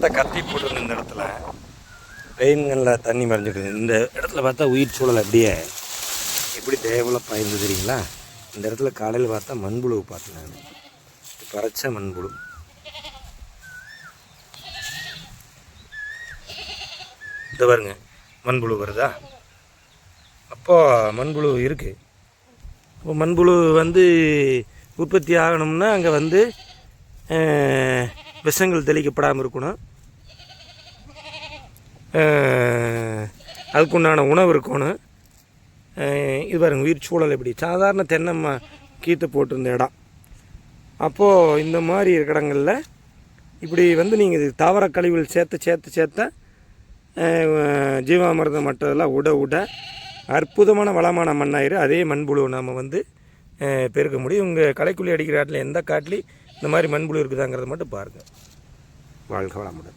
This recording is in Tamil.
இந்த கத்தி போட்டிருந்த இந்த இடத்துல ரெயின்களில் தண்ணி மறைஞ்சிட்டு இந்த இடத்துல பார்த்தா உயிர் சூழல் அப்படியே எப்படி டெவலப் ஆயிருந்து தெரியுங்களா? இந்த இடத்துல காலையில் பார்த்தா மண்புழு பார்த்தேன் நான். பறச்ச மண்புழு. இந்த பாருங்க மண்புழு வருதா? அப்போது மண்புழு இருக்குது இப்போ மண்புழு வந்து உற்பத்தி ஆகணும்னா அங்கே வந்து விஷங்கள் தெளிக்கப்படாமல் இருக்கணும். அதுக்குண்டான உணவு இருக்கணும். இது பாருங்கள் உயிர் சூழல் எப்படி? சாதாரண தென்னை கீத்து கீற்று போட்டிருந்த இடம். அப்போது இந்த மாதிரி இருக்கிற இடங்களில் இப்படி வந்து நீங்கள் இது தாவர கழிவுகள் சேர்த்து சேர்த்து சேர்த்த அஹ், ஜீவாமிர்தம் மற்றதெல்லாம் உட உட அற்புதமான வளமான மண்ணாயிரு. அதே மண்புழு நாம் வந்து பெருக்க முடியும். உங்கள் களைக்குள்ளி அடிக்கிற காட்டில் எந்த காட்டிலையும் இந்த மாதிரி மண்புழு இருக்குதாங்கிறத மட்டும் பாருங்கள் வாழ்க வளமுடன்.